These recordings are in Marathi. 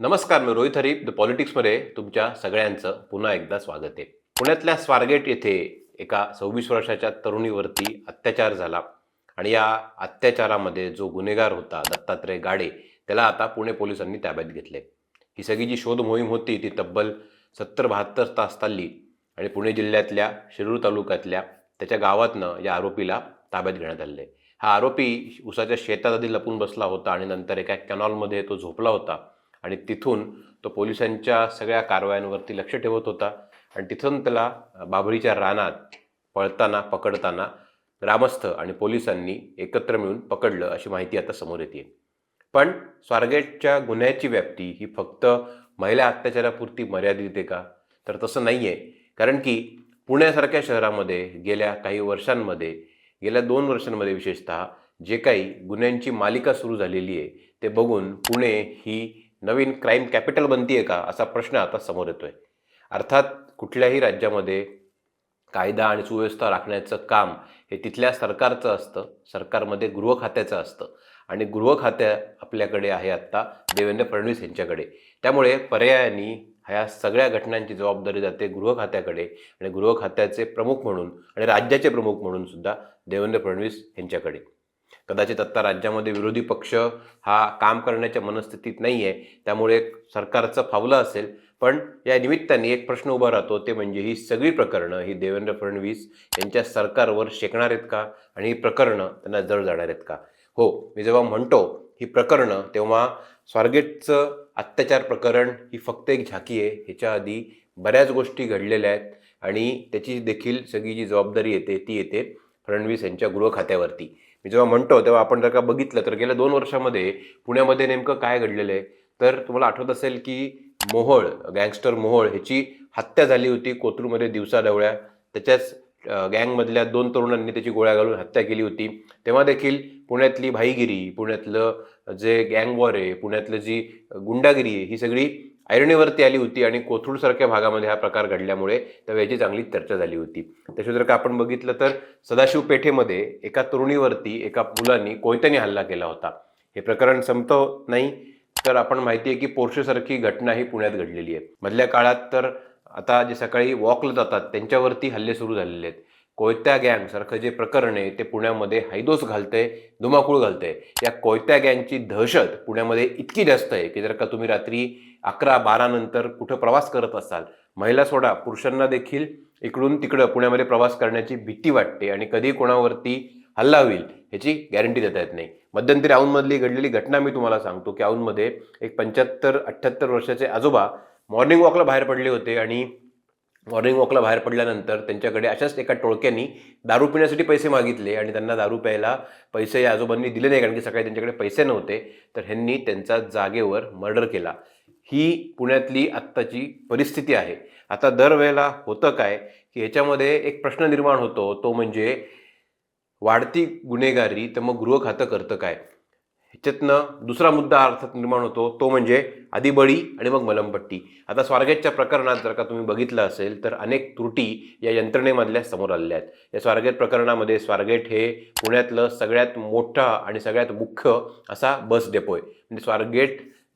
नमस्कार मी रोहित हरीप द पॉलिटिक्समध्ये तुमच्या सगळ्यांचं पुन्हा एकदा स्वागत आहे. पुण्यातल्या स्वारगेट येथे एका सव्वीस वर्षाच्या तरुणीवरती अत्याचार झाला आणि या अत्याचारामध्ये जो गुन्हेगार होता दत्तात्रय गाडे त्याला आता पुणे पोलिसांनी ताब्यात घेतले ही सगळी जी शोध मोहीम होती ती तब्बल सत्तर बहात्तर तास चालली आणि पुणे जिल्ह्यातल्या शिरूर तालुक्यातल्या त्याच्या गावातनं या आरोपीला ताब्यात घेण्यात आले हा आरोपी उसाच्या शेतात आधी लपून बसला होता आणि नंतर एका कॅनॉलमध्ये तो झोपला होता. आणि तिथून तो पोलिसांच्या सगळ्या कारवायांवरती लक्ष ठेवत होता. आणि तिथून त्याला बाभळीच्या रानात पळताना पकडताना ग्रामस्थ आणि पोलिसांनी एकत्र मिळून पकडलं अशी माहिती आता समोर येते. पण स्वारगेटच्या गुन्ह्याची व्याप्ती ही फक्त महिला अत्याचारापुरती मर्यादित आहे का? तर तसं नाही आहे कारण की पुण्यासारख्या शहरामध्ये गेल्या काही वर्षांमध्ये गेल्या दोन वर्षांमध्ये विशेषतः जे काही गुन्ह्यांची मालिका सुरू झालेली आहे ते बघून पुणे ही नवीन क्राईम कॅपिटल बनतीये का असा प्रश्न आता समोर येतोय. अर्थात कुठल्याही राज्यामध्ये कायदा आणि सुव्यवस्था राखण्याचं काम हे तिथल्या सरकारचं असतं सरकारमध्ये गृह खात्याचं असतं आणि गृह खात्या आपल्याकडे आहे आत्ता देवेंद्र फडणवीस यांच्याकडे. त्यामुळे पर्यायाने ह्या सगळ्या घटनांची जबाबदारी जाते गृह खात्याकडे आणि गृह खात्याचे प्रमुख म्हणून आणि राज्याचे प्रमुख म्हणून सुद्धा देवेंद्र फडणवीस यांच्याकडे. कदाचित आत्ता राज्यामध्ये विरोधी पक्ष हा काम करण्याच्या मनस्थितीत नाही आहे त्यामुळे सरकारचं फावलं असेल. पण या निमित्ताने एक प्रश्न उभा राहतो ते म्हणजे ही सगळी प्रकरणं ही देवेंद्र फडणवीस यांच्या सरकारवर शेकणार आहेत का? आणि ही प्रकरणं त्यांना जड जाणार आहेत का? हो मी जेव्हा म्हणतो ही प्रकरणं तेव्हा स्वारगेटचं अत्याचार प्रकरण ही फक्त एक झाकी आहे. ह्याच्या आधी बऱ्याच गोष्टी घडलेल्या आहेत आणि त्याची देखील सगळी जी जबाबदारी येते ती येते फडणवीस यांच्या गृह खात्यावरती मी जेव्हा म्हणतो तेव्हा आपण जर का बघितलं तर गेल्या दोन वर्षामध्ये पुण्यामध्ये नेमकं काय घडलेलं आहे? तर तुम्हाला आठवत असेल की मोहोळ गँगस्टर मोहोळ ह्याची हत्या झाली होती कोथरूमध्ये दिवसाढवळ्या. त्याच्याच गँगमधल्या दोन तरुणांनी त्याची गोळ्या घालून हत्या केली होती. तेव्हा देखील पुण्यातली भाईगिरी पुण्यातलं जे गँग वॉर आहे पुण्यातलं जी गुंडागिरी आहे ही सगळी ऐरणीवरती आली होती आणि कोथरूडसारख्या भागामध्ये हा प्रकार घडल्यामुळे तेव्हा याची चांगली चर्चा झाली होती. त्याशिवाय जर का आपण बघितलं तर सदाशिव पेठेमध्ये एका तरुणीवरती एका मुलांनी कोयत्याने हल्ला केला होता. हे प्रकरण संपत नाही तर आपण माहिती आहे की पोर्शेसारखी घटना ही पुण्यात घडलेली आहे. मधल्या काळात तर आता जे सकाळी वॉकला जातात त्यांच्यावरती हल्ले सुरू झालेले आहेत. कोयत्या गँगसारखं जे प्रकरण आहे ते पुण्यामध्ये हैदोस घालतंय धुमाकूळ घालतंय. या कोयत्या गँगची दहशत पुण्यामध्ये इतकी जास्त आहे की जर का तुम्ही रात्री अकरा बारानंतर कुठं प्रवास करत असाल महिला सोडा पुरुषांना देखील इकडून तिकडं पुण्यामध्ये प्रवास करण्याची भीती वाटते आणि कधी कोणावरती हल्ला होईल ह्याची गॅरंटी देता येत नाही. मध्यंतरी औंधमधली घडलेली घटना मी तुम्हाला सांगतो की औंधमध्ये एक पंच्याहत्तर अठ्ठ्याहत्तर वर्षाचे आजोबा मॉर्निंग वॉकला बाहेर पडले होते आणि मॉर्निंग वॉकला बाहेर पडल्यानंतर त्यांच्याकडे अशाच एका टोळक्यांनी दारू पिण्यासाठी पैसे मागितले आणि त्यांना दारू प्यायला पैसे या आजोबांनी दिले नाही कारण की सकाळी त्यांच्याकडे पैसे नव्हते. तर ह्यांनी त्यांचा जागेवर मर्डर केला. ही पुण्यातली आत्ताची परिस्थिती आहे. आता दरवेळेला होतं काय की ह्याच्यामध्ये एक प्रश्न निर्माण होतो तो म्हणजे वाढती गुन्हेगारी तर मग गृह खातं करतं काय? ह्याच्यातनं दुसरा मुद्दा अर्थात निर्माण होतो तो म्हणजे आधी बळी आणि मग मलमपट्टी. आता स्वारगेटच्या प्रकरणात जर का तुम्ही बघितलं असेल तर अनेक त्रुटी या यंत्रणेमधल्या समोर आलेल्या आहेत. या स्वारगेट प्रकरणामध्ये स्वारगेट हे पुण्यातलं सगळ्यात मोठा आणि सगळ्यात मुख्य असा बस डेपो आहे. म्हणजे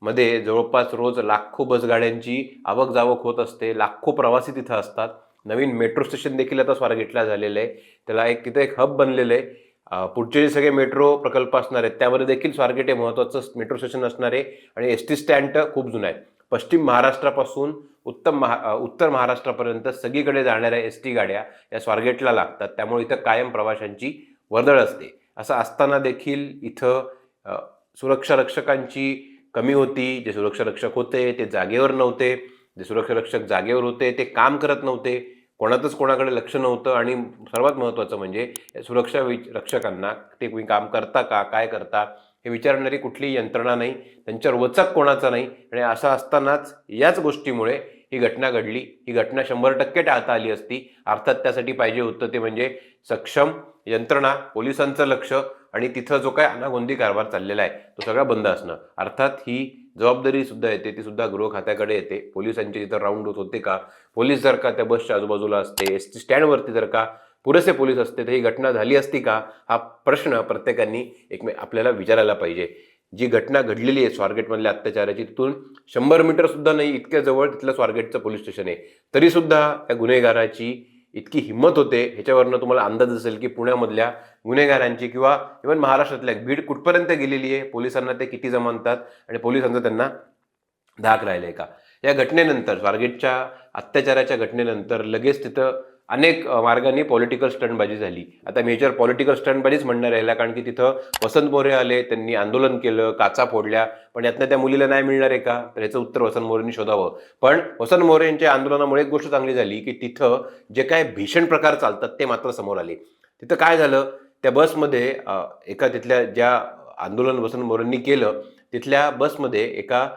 मध्ये जवळपास रोज लाखो बसगाड्यांची आवक जावक होत असते. लाखो प्रवासी तिथं असतात. नवीन मेट्रो स्टेशन देखील आता स्वारगेटला झालेलं आहे. त्याला एक तिथं एक हब बनलेलं आहे. पुढचे जे सगळे मेट्रो प्रकल्प असणार आहेत त्यामध्ये देखील स्वारगेट हे महत्त्वाचं मेट्रो स्टेशन असणार आहे. आणि एस टी स्टँड खूप जुनं आहे. पश्चिम महाराष्ट्रापासून उत्तम महा उत्तर महाराष्ट्रापर्यंत सगळीकडे जाणाऱ्या एस टी गाड्या या स्वारगेटला लागतात. त्यामुळे इथं कायम प्रवाशांची वर्दळ असते. असं असताना देखील इथं सुरक्षा रक्षकांची कमी होती जे सुरक्षा रक्षक होते ते जागेवर नव्हते जे सुरक्षा रक्षक जागेवर होते ते काम करत नव्हते. कोणातच कोणाकडे लक्ष नव्हतं आणि सर्वात महत्त्वाचं म्हणजे सुरक्षा वि रक्षकांना ते तुम्ही काम करता का काय करता हे विचारणारी कुठलीही यंत्रणा नाही त्यांच्यावर वचक कोणाचा नाही आणि असं असतानाच याच गोष्टीमुळे ही घटना घडली. ही घटना शंभर टक्के टाळता आली असती. अर्थात त्यासाठी पाहिजे होतं ते म्हणजे सक्षम यंत्रणा पोलिसांचं लक्ष आणि तिथं जो काय अनागोंदी कारभार चाललेला आहे तो सगळा बंद असणं. अर्थात ही जबाबदारी सुद्धा येते ती सुद्धा गृह खात्याकडे येते. पोलिसांचे तिथं राऊंड होत होते का? पोलीस जर का त्या बसच्या आजूबाजूला असते एस टी स्टँडवरती जर का पुरेसे पोलीस असते तर ही घटना झाली असती का? हा प्रश्न प्रत्येकाने एकमे आपल्याला विचारायला पाहिजे. जी घटना घडलेली आहे स्वारगेटमधल्या अत्याचाराची तिथून शंभर मीटर सुद्धा नाही इतक्या जवळ तिथलं स्वारगेटचं पोलीस स्टेशन आहे. तरीसुद्धा या त्या गुन्हेगाराची इतकी हिंमत होते ह्याच्यावरनं तुम्हाला अंदाज असेल की पुण्यामधल्या गुन्हेगारांची किंवा इव्हन महाराष्ट्रातल्या भीड कुठपर्यंत गेलेली आहे पोलिसांना ते किती जमानतात आणि पोलिसांचा त्यांना धाक राहिलाय का? या घटनेनंतर स्वारगेटच्या अत्याचाराच्या घटनेनंतर लगेच तिथं अनेक मार्गांनी पॉलिटिकल स्टंटबाजी झाली. आता मेजर पॉलिटिकल स्टंटबाजीच म्हणणार राहिला कारण की तिथं वसंत मोरे आले त्यांनी आंदोलन केलं काचा फोडल्या पण यातनं त्या मुलीला नाही मिळणार आहे का? तर याचं उत्तर वसंत मोरेंनी शोधावं. पण वसंत मोरे यांच्या आंदोलनामुळे एक गोष्ट चांगली झाली की तिथं जे काय भीषण प्रकार चालतात ते मात्र समोर आले. तिथं काय झालं? त्या बसमध्ये एका तिथल्या ज्या आंदोलन वसंत मोरांनी केलं तिथल्या बसमध्ये एका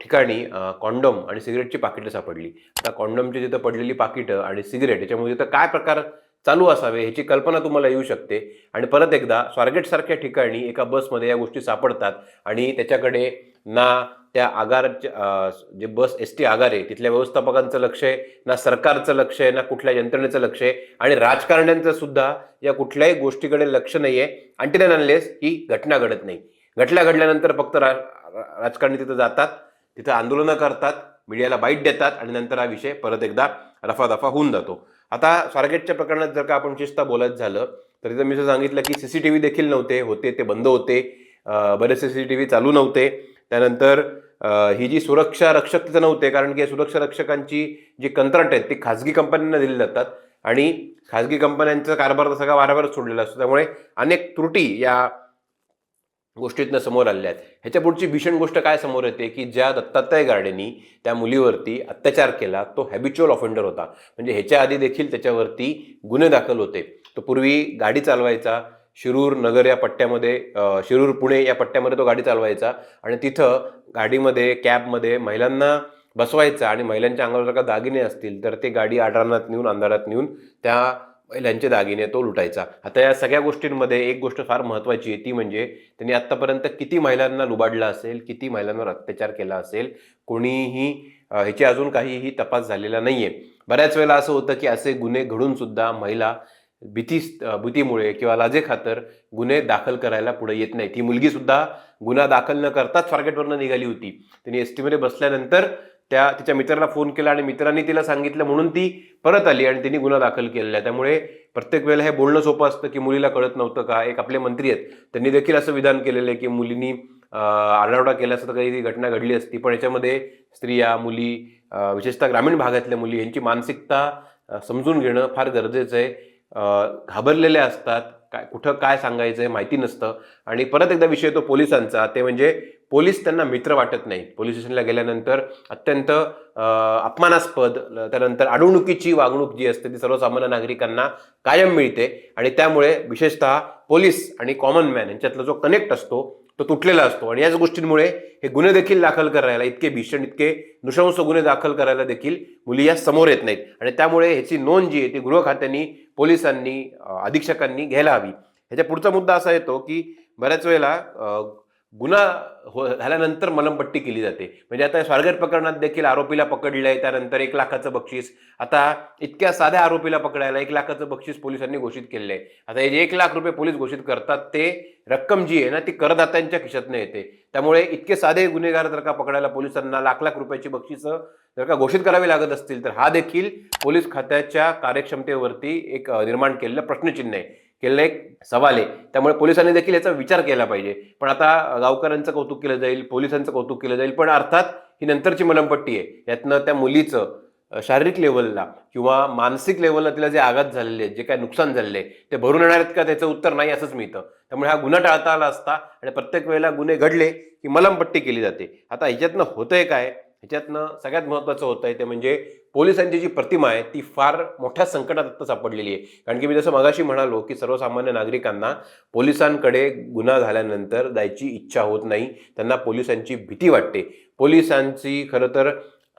ठिकाणी कॉन्डम आणि सिगरेटची पाकिटं सापडली. आता कॉन्डमची तिथं पडलेली पाकिटं आणि सिगरेट याच्यामुळे तिथं काय प्रकार चालू असावे ह्याची कल्पना तुम्हाला येऊ शकते. आणि परत एकदा स्वारगेटसारख्या ठिकाणी एका बसमध्ये या गोष्टी सापडतात आणि त्याच्याकडे ना त्या आगारच्या जे बस एस टी आगार आहे तिथल्या व्यवस्थापकांचं लक्ष आहे ना सरकारचं लक्ष आहे ना कुठल्या यंत्रणेचं लक्ष आहे आणि राजकारण्यांचं सुद्धा या कुठल्याही गोष्टीकडे लक्ष नाही आहे आणखी अनलेस ही घटना घडत नाही. घटना घडल्यानंतर फक्त रा रा- राजकारणी तिथं जातात तिथं आंदोलनं करतात मीडियाला बाईट देतात आणि नंतर हा विषय परत एकदा रफादफा होऊन जातो. आता स्वारगेटच्या प्रकरणात जर का आपण शिस्त बोलत झालं तर तिथं मी असं सांगितलं की सीसीटीव्ही देखील नव्हते होते ते बंद होते. अं, बरेचसे सीसीटीव्ही चालू नव्हते. त्यानंतर ही जी सुरक्षा रक्षक तिथं नव्हते कारण की सुरक्षा रक्षकांची जी कंत्राट आहेत ती खाजगी कंपन्यांना दिली जातात. आणि खाजगी कंपन्यांचा कारभार तर सगळा वारंवार सोडलेला असतो. त्यामुळे अनेक त्रुटी या गोष्टीतनं समोर आलेल्या आहेत. ह्याच्या पुढची भीषण गोष्ट काय समोर येते की ज्या दत्तात्रय गार्डेनी त्या मुलीवरती अत्याचार केला तो हॅबिच्युअल ऑफेंडर होता. म्हणजे ह्याच्या आधी देखील त्याच्यावरती गुन्हे दाखल होते. तो पूर्वी गाडी चालवायचा शिरूर नगर या पट्ट्यामध्ये शिरूर पुणे या पट्ट्यामध्ये तो गाडी चालवायचा. आणि तिथं गाडीमध्ये कॅबमध्ये महिलांना बसवायचा आणि महिलांच्या अंगावर जर का दागिने असतील तर ते गाडी आढळणात नेऊन अंधारात नेऊन त्या महिलांचे दागिने तो लुटायचा. आता या सगळ्या गोष्टींमध्ये एक गोष्ट फार महत्त्वाची आहे ती म्हणजे त्यांनी आत्तापर्यंत किती महिलांना लुबाडलं असेल किती महिलांवर अत्याचार केला असेल कोणीही ह्याची अजून काहीही तपास झालेला नाही आहे बऱ्याच वेळेला असं होतं की असे गुन्हे घडूनसुद्धा महिला भीती भीतीमुळे किंवा लाजे खातर गुन्हे दाखल करायला पुढे येत नाही ती मुलगी सुद्धा गुन्हा दाखल न करताच स्वारगेटवरनं निघाली होती. तिने एस टीमध्ये बसल्यानंतर त्या तिच्या मित्राला फोन केला आणि मित्रांनी तिला सांगितलं म्हणून ती परत आली आणि तिने गुन्हा दाखल केलेला आहे. त्यामुळे प्रत्येक वेळेला हे बोलणं सोपं असतं की मुलीला कळत नव्हतं का? एक आपले मंत्री आहेत. त्यांनी देखील असं विधान केलेलं आहे की मुलींनी अं, आरडाओरडा केला असं तर काही ती घटना घडली असती. पण याच्यामध्ये स्त्रिया मुली विशेषतः ग्रामीण भागातल्या मुली यांची मानसिकता समजून घेणं फार गरजेचं आहे. घाबरलेले असतात. काय कुठं काय सांगायचं आहे माहिती नसतं. आणि परत एकदा विषय येतो पोलिसांचा. ते म्हणजे पोलीस त्यांना मित्र वाटत नाही पोलीस स्टेशनला गेल्यानंतर अत्यंत अपमानास्पद त्यानंतर अडवणुकीची वागणूक जी असते ती सर्वसामान्य नागरिकांना कायम मिळते. आणि त्यामुळे विशेषतः पोलीस आणि कॉमन मॅन यांच्यातला जो कनेक्ट असतो तो तुटलेला असतो. आणि याच गोष्टींमुळे हे गुन्हे देखील दाखल करायला इतके भीषण इतके नृशंस गुन्हे दाखल करायला देखील मुली या समोर येत नाहीत. आणि त्यामुळे ह्याची नोंद जी आहे ती गृह खात्यांनी पोलिसांनी अधीक्षकांनी घ्यायला हवी. ह्याच्या पुढचा मुद्दा असा येतो की बऱ्याच वेळेला अं, गुन्हा हो झाल्यानंतर मलमपट्टी केली जाते. म्हणजे आता स्वारगेट प्रकरणात देखील आरोपीला पकडलंय त्यानंतर एक लाखाचं बक्षीस. आता इतक्या साध्या आरोपीला पकडायला एक लाखाचं बक्षीस पोलिसांनी घोषित केलेलं आहे आता हे जे एक लाख रुपये पोलीस घोषित करतात ते रक्कम जी आहे ना ती करदात्यांच्या खिशातनं येते. त्यामुळे इतके साधे गुन्हेगार जर का पकडायला पोलिसांना लाख लाख रुपयाची बक्षिसं जर का घोषित करावी लागत असतील तर हा देखील पोलीस खात्याच्या कार्यक्षमतेवरती एक निर्माण केलेलं प्रश्नचिन्ह आहे. केलेला एक सवाल आहे. त्यामुळे पोलिसांनी देखील याचा विचार केला पाहिजे. पण आता गावकऱ्यांचं कौतुक केलं जाईल पोलिसांचं कौतुक केलं जाईल पण अर्थात ही नंतरची मलमपट्टी आहे. यातनं त्या मुलीचं शारीरिक लेवलला किंवा मानसिक लेवलला तिला जे आघात झालेले आहेत जे काय नुकसान झालेले आहे ते भरून येणार आहेत का? त्याचं उत्तर नाही असंच मिळतं. त्यामुळे हा गुन्हा टाळता आला असता आणि प्रत्येक वेळेला गुन्हे घडले की मलमपट्टी केली जाते. आता ह्याच्यातनं होतंय काय? ह्याच्यातनं सगळ्यात महत्त्वाचं होत आहे ते म्हणजे पोलिसांची जी प्रतिमा आहे ती फार मोठ्या संकटात आत्ता सापडलेली आहे. कारण की मी जसं मगाशी म्हणालो की सर्वसामान्य नागरिकांना पोलिसांकडे गुन्हा झाल्यानंतर जायची इच्छा होत नाही त्यांना पोलिसांची भीती वाटते. पोलिसांची खरं तर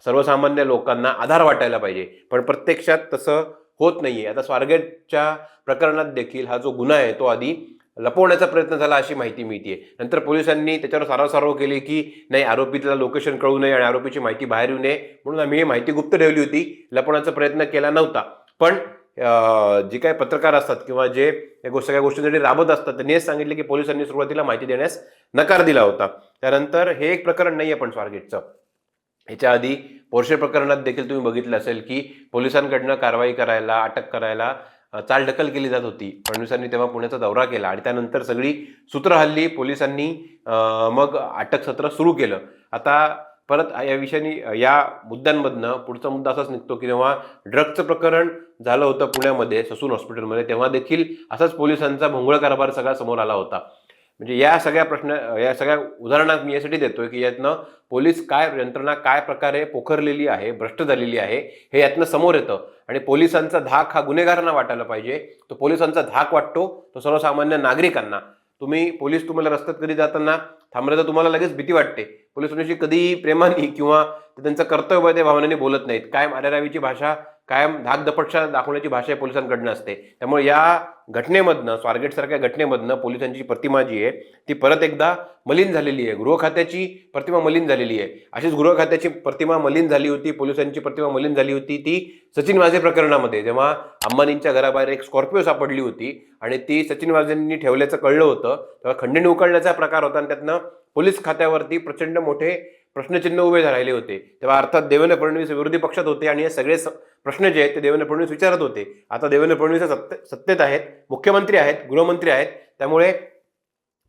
सर्वसामान्य लोकांना आधार वाटायला पाहिजे पण प्रत्यक्षात तसं होत नाही आहे आता स्वारगेटच्या प्रकरणात देखील हा जो गुन्हा आहे तो आधी लपवण्याचा प्रयत्न झाला अशी माहिती मिळते नंतर पोलिसांनी त्याच्यावर सारवासारव केली की नाही आरोपीला लोकेशन कळू नये आणि आरोपीची माहिती बाहेर येऊ नये. म्हणून आम्ही ही माहिती गुप्त ठेवली होती. लपवण्याचा प्रयत्न केला नव्हता. पण जे काय पत्रकार असतात किंवा जे या सगळ्या गोष्टींसाठी राबत असतात त्यांनी हेच सांगितले की पोलिसांनी सुरुवातीला माहिती देण्यास नकार दिला होता. त्यानंतर हे एक प्रकरण नाही आहे पण स्वारगेटचं. ह्याच्या आधी पोर्शे प्रकरणात देखील तुम्ही बघितलं असेल की पोलिसांकडनं कारवाई करायला अटक करायला चालढकल केली जात होती. फडणवीसांनी तेव्हा पुण्याचा दौरा केला आणि त्यानंतर सगळी सूत्र हल्ली पोलिसांनी मग अटक सत्र सुरू केलं. आता परत या विषयानी या मुद्द्यांमधनं पुढचा मुद्दा असाच निघतो की जेव्हा ड्रग्जचं प्रकरण झालं होतं पुण्यामध्ये ससून हॉस्पिटलमध्ये तेव्हा देखील असाच पोलिसांचा भोंगळ कारभार सगळा समोर आला होता. म्हणजे या सगळ्या प्रश्न या सगळ्या उदाहरणात मी यासाठी देतोय की यातनं पोलीस काय यंत्रणा काय प्रकारे पोखरलेली आहे भ्रष्ट झालेली आहे हे यातनं समोर येतं. आणि पोलिसांचा धाक हा गुन्हेगारांना वाटायला पाहिजे. तो पोलिसांचा धाक वाटतो तो सर्वसामान्य नागरिकांना. तुम्ही पोलीस तुम्हाला रस्त्यात कधी जाताना थांबले तर तुम्हाला लगेच भीती वाटते. पोलीस तुमच्याशी कधी प्रेमाने किंवा ते त्यांचं कर्तव्य त्या भावनेने बोलत नाहीत. काय मारेरावीची भाषा कायम धाकधपटशा दाखवण्याची भाषा पोलिसांकडनं असते. त्यामुळे या घटनेमधनं स्वारगेटसारख्या घटनेमधनं पोलिसांची प्रतिमा जी आहे ती परत एकदा मलिन झालेली आहे. गृह खात्याची प्रतिमा मलिन झालेली आहे. अशीच गृह खात्याची प्रतिमा मलिन झाली होती पोलिसांची प्रतिमा मलिन झाली होती ती सचिन वाझे प्रकरणामध्ये जेव्हा अंबानींच्या घराबाहेर एक स्कॉर्पिओ सापडली होती आणि ती सचिन वाझेंनी ठेवल्याचं कळलं होतं तेव्हा खंडणी उकळण्याचा प्रकार होता आणि त्यातनं पोलीस खात्यावरती प्रचंड मोठे प्रश्नचिन्ह उभे राहिले होते. तेव्हा अर्थात देवेंद्र फडणवीस विरोधी पक्षात होते आणि हे सगळे प्रश्न जे आहेत ते देवेंद्र फडणवीस विचारत होते. आता देवेंद्र फडणवीस सत्ते सत्तेत आहेत मुख्यमंत्री आहेत गृहमंत्री आहेत. त्यामुळे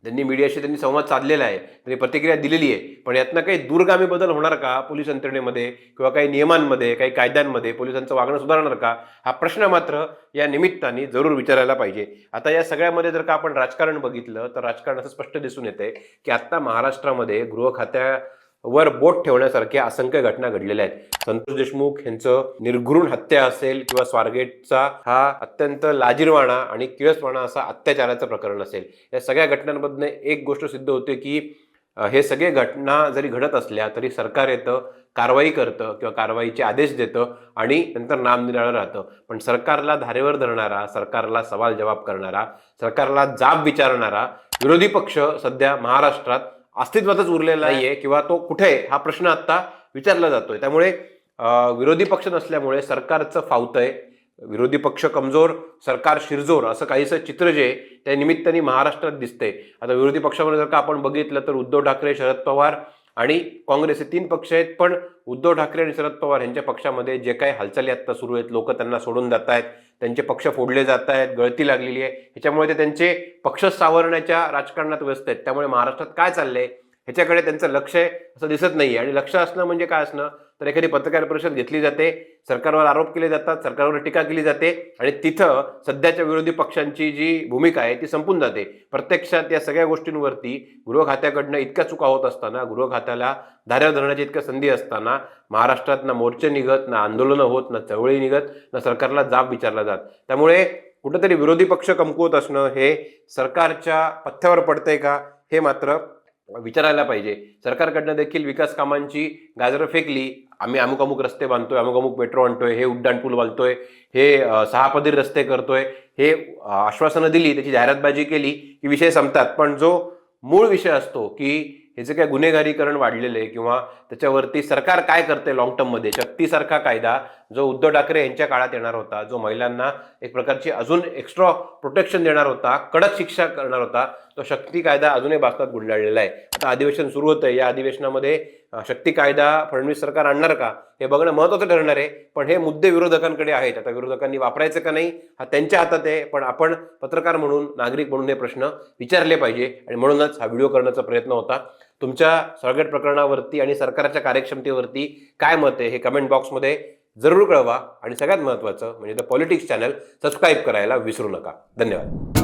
त्यांनी मीडियाशी त्यांनी संवाद साधलेला आहे. त्यांनी प्रतिक्रिया दिलेली आहे. पण यातनं काही दूरगामी बदल होणार का पोलीस यंत्रणेमध्ये किंवा काही नियमांमध्ये काही कायद्यांमध्ये पोलिसांचं वागणं सुधारणार का? हा प्रश्न मात्र या निमित्ताने जरूर विचारायला पाहिजे. आता या सगळ्यामध्ये जर का आपण राजकारण बघितलं तर राजकारण असं स्पष्ट दिसून येते की आत्ता महाराष्ट्रामध्ये गृह वर बोट ठेवण्यासारख्या असंख्य घटना घडलेल्या आहेत. संतोष देशमुख यांचं निर्घृण हत्या असेल किंवा स्वारगेटचा हा अत्यंत लाजिरवाणा आणि किळसवाणा असा अत्याचाराचं प्रकरण असेल. या सगळ्या घटनांमधनं एक गोष्ट सिद्ध होते की हे सगळे घटना जरी घडत असल्या तरी सरकार येतं कारवाई करतं किंवा कारवाईचे आदेश देतं आणि नंतर नामनिराळं राहतं. पण सरकारला धारेवर धरणारा सरकारला सवाल जवाब करणारा सरकारला जाब विचारणारा विरोधी पक्ष सध्या महाराष्ट्रात अस्तित्वातच उरलेला नाहीये किंवा तो कुठे आहे हा प्रश्न आता विचारला जातोय. त्यामुळे विरोधी पक्ष नसल्यामुळे सरकारचं फावतंय विरोधी पक्ष कमजोर सरकार शिरजोर असं काहीसं चित्र जे आहे, त्या निमित्ताने महाराष्ट्रात दिसतंय. आता विरोधी पक्षामध्ये जर का आपण बघितलं तर उद्धव ठाकरे शरद पवार आणि काँग्रेस हे तीन पक्ष आहेत पण उद्धव ठाकरे आणि शरद पवार यांच्या पक्षामध्ये जे काही हालचाली आता सुरू आहेत लोक त्यांना सोडून जात आहेत त्यांचे पक्ष फोडले जात आहेत गळती लागलेली आहे. ह्याच्यामुळे ते त्यांचे पक्ष सावरण्याच्या राजकारणात व्यस्त आहेत. त्यामुळे महाराष्ट्रात काय चाललंय? ह्याच्याकडे त्यांचं लक्ष आहे असं दिसत नाही आणि लक्ष असणं म्हणजे काय असणं? तर एखादी पत्रकार परिषद घेतली जाते सरकारवर आरोप केले जातात सरकारवर टीका केली जाते आणि तिथं सध्याच्या विरोधी पक्षांची जी भूमिका आहे ती संपून जाते. प्रत्यक्षात या सगळ्या गोष्टींवरती गृह खात्याकडनं इतक्या चुका होत असताना गृह खात्याला धाऱ्या धरण्याची इतक्या संधी असताना महाराष्ट्रात ना मोर्चे निघत ना आंदोलनं होत ना चळवळी निघत ना सरकारला जाब विचारला जात. त्यामुळे कुठंतरी विरोधी पक्ष कमकुवत असणं हे सरकारच्या पथ्यावर पडतंय का हे मात्र विचारायला पाहिजे. सरकारकडनं देखील विकास कामांची गाजरं फेकली आम्ही अमुक अमुक रस्ते बांधतोय अमुक अमुक मेट्रो आणतोय हे उड्डाण पूल बांधतोय हे सहापदीर रस्ते करतोय हे आश्वासनं दिली त्याची जाहिरातबाजी केली की विषय संपतात. पण जो मूळ विषय असतो की हे जे काय गुन्हेगारीकरण वाढलेलं आहे किंवा त्याच्यावरती सरकार काय करते लॉंग टर्ममध्ये शक्तीसारखा कायदा जो उद्धव ठाकरे यांच्या काळात येणार होता जो महिलांना एक प्रकारची अजून एक्स्ट्रा प्रोटेक्शन देणार होता कडक शिक्षा करणार होता तो शक्ती कायदा अजूनही भारतात गुंडाळलेला आहे. आता अधिवेशन सुरू होतं या अधिवेशनामध्ये शक्ती कायदा फडणवीस सरकार आणणार का? हे बघणं महत्त्वाचं ठरणार आहे. पण हे मुद्दे विरोधकांकडे आहेत. आता विरोधकांनी वापरायचं का नाही? हा त्यांच्या हातात आहे. पण आपण पत्रकार म्हणून नागरिक म्हणून हे प्रश्न विचारले पाहिजे. आणि म्हणूनच हा व्हिडिओ करण्याचा प्रयत्न होता. तुमच्या स्वागत प्रकरणावरती आणि सरकारच्या कार्यक्षमतेवरती काय मत आहे हे कमेंट बॉक्समध्ये जरूर कळवा. आणि सगळ्यात महत्त्वाचं म्हणजे द पॉलिटिक्स चॅनल सबस्क्राईब करायला विसरू नका. धन्यवाद.